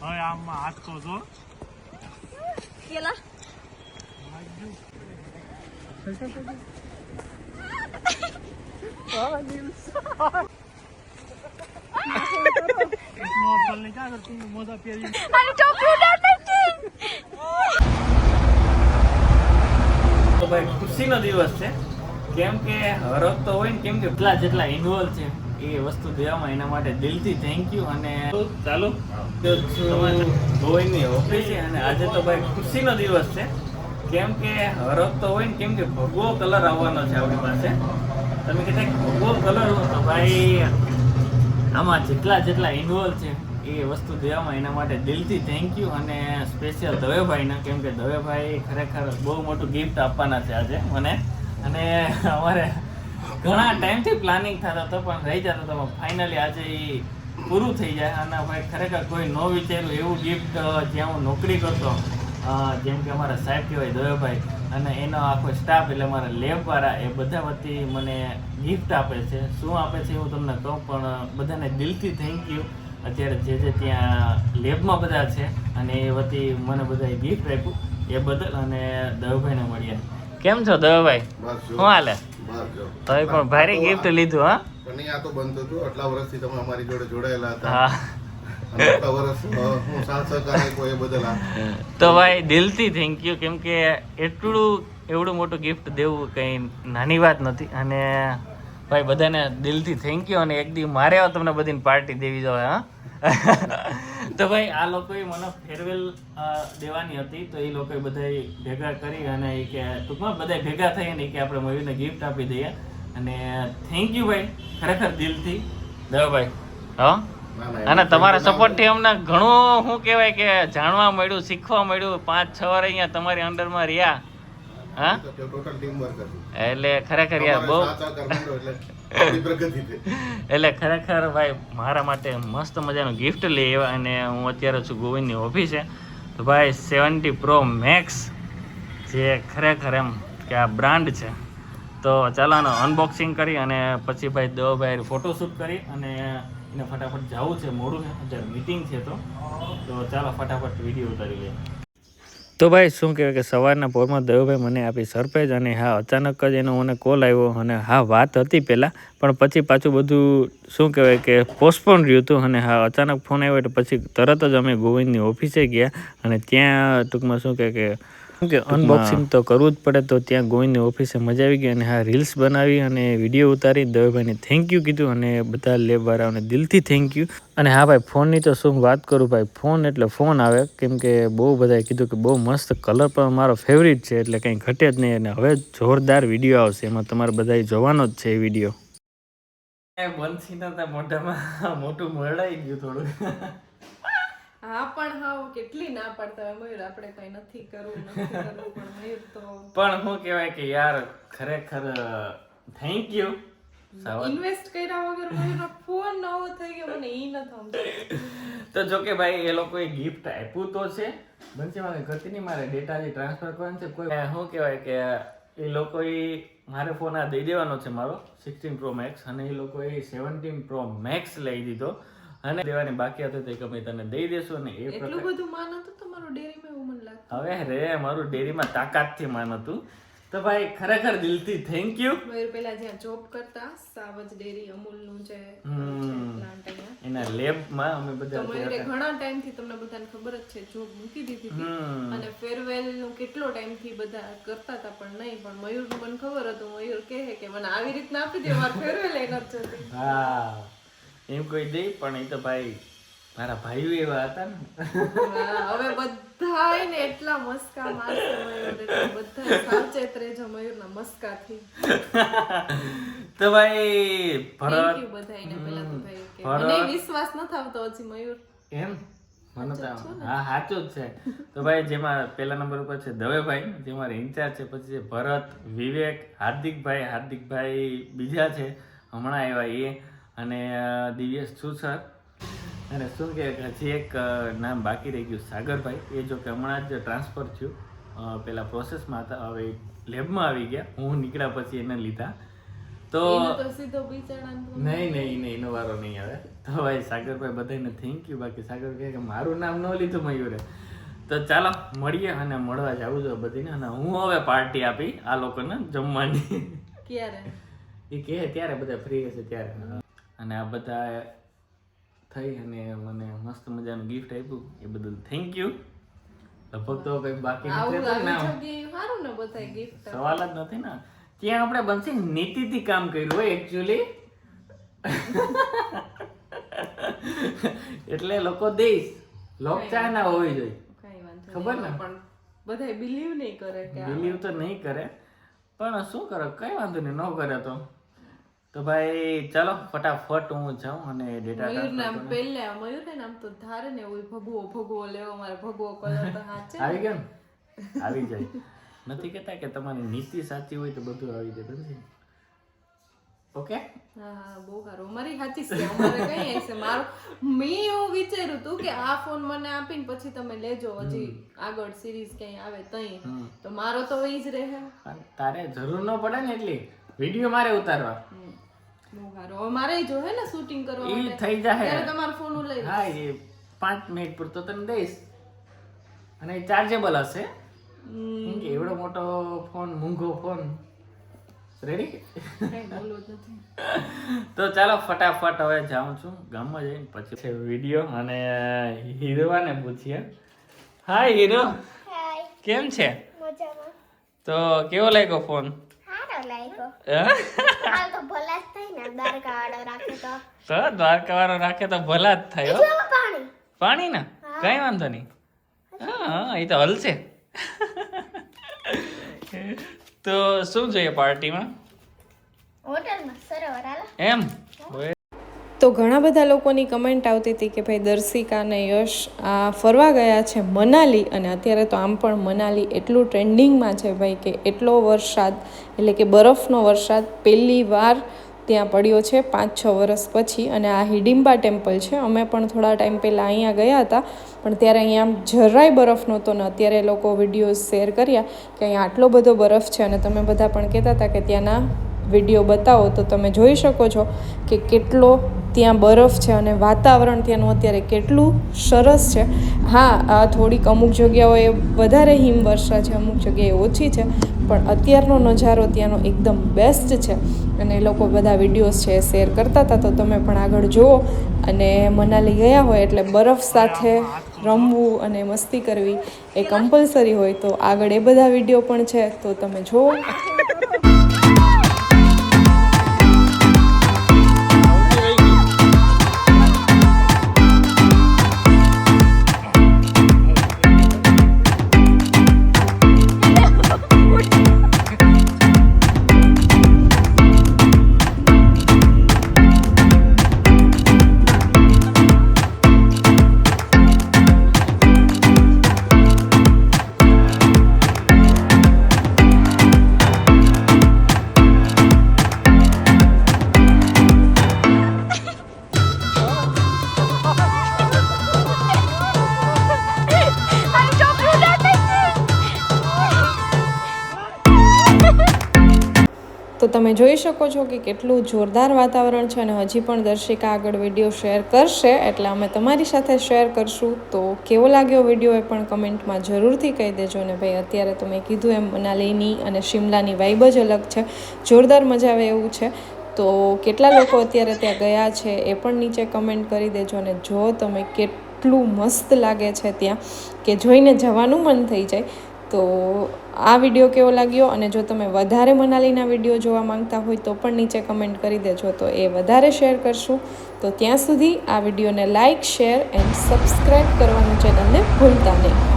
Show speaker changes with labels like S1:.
S1: હવે આમાં હાથ તો જો
S2: કેલા
S1: મોજા પહેરી.
S3: ભાઈ ખુશીનો દિવસ છે. કેમ કે હરખ તો હોય ને કેમ કે એટલા જેટલા ઇન્વોલ્વ છે. એ વસ્તુ દેવામાં એના માટે દિલથી થેન્ક યુ અને ચાલો ગોવિંદની ઓફિસ છે અને આજે તો ભાઈ ખુશીનો દિવસ છે. કેમ કે હરફ તો હોય ને કેમ કે ભગવો કલર આવવાનો છે આપણી પાસે. તમે કહેતા ભગવો કલર તો ભાઈ આમાં જેટલા જેટલા ઇન્વોલ્વ છે એ વસ્તુ દેવામાં એના માટે દિલથી થેન્ક યુ અને સ્પેશિયલ દવેભાઈના કેમ કે દવેભાઈ ખરેખર બહુ મોટું ગિફ્ટ આપવાના છે આજે મને. અને અમારે ઘણા ટાઈમથી પ્લાનિંગ થતા હતો પણ રહી જતો હતો. ફાઇનલી આજે એ પૂરું થઈ જાય. અને ભાઈ ખરેખર કોઈ ન વિચાર્યું એવું ગિફ્ટ જ્યાં હું નોકરી કરતો જેમ કે અમારા સાહેબ કહેવાય દવેભાઈ અને એનો આખો સ્ટાફ એટલે અમારા લેબવાળા એ બધા વતી મને ગિફ્ટ આપે છે. શું આપે છે હું તમને કહું પણ બધાને દિલથી થેન્ક યુ અત્યારે જે જે ત્યાં લેબમાં બધા છે અને એ વતી મને બધા ગિફ્ટ આપ્યું. એ બદલ અને દયોભાઈને મળ્યા કેમ છો
S4: દયોભાઈ?
S3: શું હાલે? તમે પણ ભારે ગિફ્ટ લીધું હા?
S4: પણ આ તો બંધ હતું. આટલા વર્ષથી તમે અમારી જોડે જોડાયેલા હતા.
S3: તો ભાઈ દિલથી થેન્ક યુ કેમ કે એટલું એવડું મોટું ગિફ્ટ દેવું કંઈ નાની વાત નથી. અને ભાઈ બધાને દિલથી થેન્ક યુ અને એક દી મારે તમને બધીને પાર્ટી દેવી જોઈએ હા? તો ભાઈ આ લોકોએ મને ફેરવેલ દેવાની હતી. તો એ લોકોએ બધા ભેગા કરી અને એ કે ટૂંકમાં બધા ભેગા થઈ અને કે આપણે મયુરને ગિફ્ટ આપી દઈએ. અને થેન્ક યુ ભાઈ ખરેખર દિલથી. દેવભાઈ હા? અને તમારા સપોર્ટથી અમને ઘણું શું કહેવાય કે જાણવા મળ્યું શીખવા મળ્યું. પાંચ છ વાર અહીંયા તમારી અંડરમાં રહ્યા. હા? એટલે ખરેખર યાર બહુ
S4: એટલે
S3: ખરેખર ભાઈ મારા માટે મસ્ત મજાનું ગિફ્ટ લઈ આવ્યા અને હું અત્યારે છું ગોવિંદની ઓફિસે તો ભાઈ સેવન્ટી પ્રો મેક્સ જે ખરેખર એમ કે આ બ્રાન્ડ છે. તો ચાલો આનો અનબોક્સિંગ કરી અને પછી ભાઈ દો ભાઈ ફોટોશૂટ કરી અને એને ફટાફટ જવું છે મોડું છે. અત્યારે મીટિંગ છે તો. તો ચાલો ફટાફટ વીડિયો ઉતારી લઈએ. તો ભાઈ, શું કહેવાય કે સવારના પોરમાં દયોભાઈ મને આપી સરપ્રાઈઝ અને હા, અચાનક જ એનો મને કોલ આવ્યો અને હા, વાત હતી પહેલાં, પણ પછી પાછું બધું, શું કહેવાય કે પોસ્ટપોન રહ્યું હતું અને હા, અચાનક ફોન આવ્યો એટલે પછી તરત જ અમે ગોવિંદની ઓફિસે ગયા અને ત્યાં ટૂંકમાં શું કહે કે કે અનબોક્સિંગ તો કરવું જ પડે તો ત્યાં ગોવિંદની ઓફિસે મજા આવી ગઈ અને હા રીલ્સ બનાવી અને વીડિયો ઉતારી. દવેભાઈને થેન્ક યુ કીધું અને બધા લેબવાળાઓને દિલથી થેન્ક યુ અને હા ભાઈ ફોનની તો શું વાત કરું ભાઈ ફોન એટલે ફોન આવે. કેમ કે બહુ બધાએ કીધું કે બહુ મસ્ત કલર પણ મારો ફેવરિટ છે એટલે કંઈ ઘટે જ નહીં. અને હવે જોરદાર વીડિયો આવશે. એમાં તમારે બધાએ જોવાનો જ છે એ વીડિયો મોઢામાં મોટું મરડાઈ ગયું થોડું.
S5: હા પણ હાવ કેટલી ના પાડતા હોય. મયુર આપણે કઈ નથી કરવું નથી કરવું પણ મયુર તો
S3: પણ હું કહેવાય કે યાર ખરેખર થેન્ક યુ
S5: ઇન્વેસ્ટ કર્યા વગર મયુરનો ફોન નવો થઈ ગયો મને ઈ ન સમજાતું
S3: તો જો કે ભાઈ એ લોકોએ ગિફ્ટ આપ્યું તો છે. બનશે મારે ગતિ નહીં મારે ડેટા જે ટ્રાન્સફર કરવાનું છે કોઈ શું કહેવાય કે એ લોકોએ મારે ફોન આ દઈ દેવાનો છે મારો સિક્સટીન પ્રો મેક્સ અને એ લોકોએ સેવન્ટીન પ્રો મેક્સ લઈ દીધો. અને દેવાની બાકી હતી તે કમી તને દઈ દેશું ને એ
S5: એટલું બધું માન હતું તમારું ડેરીમાં એવું મને લાગતું.
S3: હવે રે મારું ડેરીમાં તાકાતથી માન હતું. તો ભાઈ ખરેખર દિલથી થેન્ક યુ
S5: મયુર પહેલા જ્યાં જોબ કરતા સાવજ ડેરી અમૂલનું જે. પ્લાન્ટ
S3: એના લેબમાં અમે બધા
S5: મયુરે ઘણા ટાઈમથી તમને બધાને ખબર જ છે જોબ મૂકી દીધી હતી. અને ફેરવેલનું કેટલો ટાઈમથી બધા કરતા હતા પણ નહીં પણ મયુરનું મને ખબર હતું. મયુર કહે કે મને આવી રીતના આપી દે મારે ફેરવેલ એ નથી જોતી
S3: હા. એમ કહી દે પણ એ તો ભાઈ મારા ભાઈઓ એવા હતા ને.
S5: હવે બધા ને એટલા મસ્કા મારશે બધા સાવચેત રહેજો મયુરના મસ્કાથી
S3: તો ભાઈ ભરત
S5: યુ પહેલા તો ભાઈ
S3: ભરત.
S5: મને વિશ્વાસ ન આવતો હજી મયુર.
S3: એમ? મને તો હા સાચું જ છે. તો ભાઈ જેમાં પહેલા નંબર ઉપર છે દવેભાઈ જે મારા ઇન્ચાર્જ છે પછી છે ભરત વિવેક હાર્દિકભાઈ હાર્દિકભાઈ બીજા છે. હમણાં આવ્યા એ. અને દિવ્યેશ સુસર અને શું કે હજી એક નામ બાકી રહી ગયું સાગરભાઈ. એ જો કે હમણાં જ ટ્રાન્સફર થયું. પેલા પ્રોસેસમાં હતા હવે લેબમાં આવી ગયા. હું નીકળ્યા પછી એને લીધા. તો નહીં નહીં નહીં એનો વારો નહીં આવે. તો ભાઈ સાગરભાઈ બધાને થેન્ક યુ બાકી સાગર કહે કે મારું નામ ન લીધું મયુરે. તો ચાલો મળીએ અને મળવા જવું જોઈએ બધીને. અને હું હવે પાર્ટી આપી આ લોકોને જમવાની.
S5: ક્યારે?
S3: એ કહે ત્યારે બધા ફ્રી હશે ત્યારે. અને આ બધા થઈ અને મને મસ્ત મજાનું ગિફ્ટ આપ્યું. એ બદલ થેન્ક યુ લગભગ તો કંઈ બાકી નથી સવાલ જ નથી ને. ત્યાં આપણે બનશે નીતિથી કામ કર્યું હોય એકચ્યુઅલી એટલે લોકો દેશ લોકચાય ના હોવી જોઈએ. ખબર ને?
S5: પણ બધાય બિલીવ નહીં કરે
S3: બિલીવ તો નહીં કરે. પણ શું કરે? કઈ વાંધો નહીં. ન કરે તો. તો ભાઈ ચાલો ફટાફટ હું જાઉં અને ડેટા
S5: મયુર નામ પહેલે મયુર ને નામ તો ધારે ને ઓય ભગવો ભગવો લેવો મારે ભગવો કલર તો હાચે
S3: આવી ગયો આવી જાય. નથી કહેતા કે તમારી નીતિ સાચી હોય તો બધું આવી જાય સમજી ઓકે?
S5: હા બહુ સારું. મારી સાચી છે અમારે કઈ હશે મારું મેં એવું વિચાર્યું તું કે આ ફોન મને આપીને પછી તમે લેજો હજી આગળ સિરીઝ ક્યાંય આવે તઈ. તો મારો તો એ જ રહે
S3: તારે જરૂર ન પડે ને એટલી. વીડિયો મારે ઉતારવા.
S5: હવે મારે જો હે ને શૂટિંગ કરવા
S3: એ થઈ જાય
S5: ત્યારે તમારો ફોન લઈ
S3: હા એ પાંચ મિનિટ પૂરતો તને દઈશ. અને એ ચાર્જેબલ હશે. કે એવડો મોટો ફોન મૂંઘો ફોન રેડી તો ચાલો ફટાફટ હવે જાઉં છું. ગામમાં જઈને પછી છે વીડિયો અને હીરોવાને પૂછીએ. Hi hero. કેમ છે?
S2: મજામાં.
S3: તો કેવો લાગ્યો ફોન
S2: તો દ્વારકા વાળો રાખે તો.
S3: ભલા જ થાય
S2: પાણી?
S3: પાણી ને? કઈ વાંધો નહીં. હા એ તો હલશે. તો શું જોઈએ પાર્ટીમાં
S2: હોટલમાં સરોવર
S3: એમ.
S5: તો ઘણા બધા લોકોની કમેન્ટ આવતી હતી કે ભાઈ દર્શિકા અને યશ આ ફરવા ગયા છે મનાલી અને અત્યારે તો આમ પણ મનાલી એટલું ટ્રેન્ડિંગમાં છે ભાઈ કે એટલો વરસાદ, એટલે કે બરફનો વરસાદ પહેલી વાર ત્યાં પડ્યો છે પાંચ છ વર્ષ પછી અને આ હિડિમ્બા ટેમ્પલ છે. અમે પણ થોડા ટાઈમ પહેલાં અહીંયા ગયા હતા, પણ ત્યારે અહીંયા જરાય બરફ નહોતો ને અત્યારે લોકો વિડીયોઝ શેર કર્યા કે અહીંયા આટલો બધો બરફ છે અને તમે બધા પણ કહેતા હતા કે ત્યાંના વીડિયો બતાવો તો તમે જોઈ શકો છો કે કેટલો ત્યાં બરફ છે અને વાતાવરણ ત્યાંનું અત્યારે કેટલું સરસ છે. હા, આ થોડીક અમુક જગ્યાઓએ વધારે હિમવર્ષા છે, અમુક જગ્યાએ ઓછી છે, પણ અત્યારનો નજારો ત્યાંનો એકદમ બેસ્ટ છે. અને એ લોકો બધા વિડીયોઝ છે શેર કરતા હતા, તો તમે પણ આગળ જુઓ. અને મનાલી ગયા હોય એટલે બરફ સાથે રમવું અને મસ્તી કરવી એ કમ્પલસરી હોય, તો આગળ એ બધા વીડિયો પણ છે, તો તમે જુઓ. તો તમે જોઈ શકો છો કે કેટલું જોરદાર વાતાવરણ છે અને હજી પણ દર્શિકા આગળ વીડિયો શેર કરશે, એટલે અમે તમારી સાથે શેર કરશું. તો કેવો લાગ્યો વીડિયો એ પણ કમેન્ટમાં જરૂરથી કહી દેજો ને ભાઈ, અત્યારે તો મેં કીધું એમ મનાલીની અને શિમલાની વાઇબ જ અલગ છે, જોરદાર મજા આવે એવું છે. તો કેટલા લોકો અત્યારે ત્યાં ગયા છે એ પણ નીચે કમેન્ટ કરી દેજો અને જો તમે કેટલું મસ્ત લાગે છે ત્યાં, કે જોઈને જવાનું મન થઈ જાય. તો આ વીડિયો કેવો લાગ્યો અને જો તમે વધારે મનાલીના વીડિયો જોવા માંગતા હોય તો પણ નીચે કમેન્ટ કરી દેજો તો એ વધારે શેર કરશું. તો ત્યાં સુધી આ વિડીયોને લાઇક શેર એન્ડ સબસ્ક્રાઈબ કરવાનું ચેનલને ભૂલતા નહીં.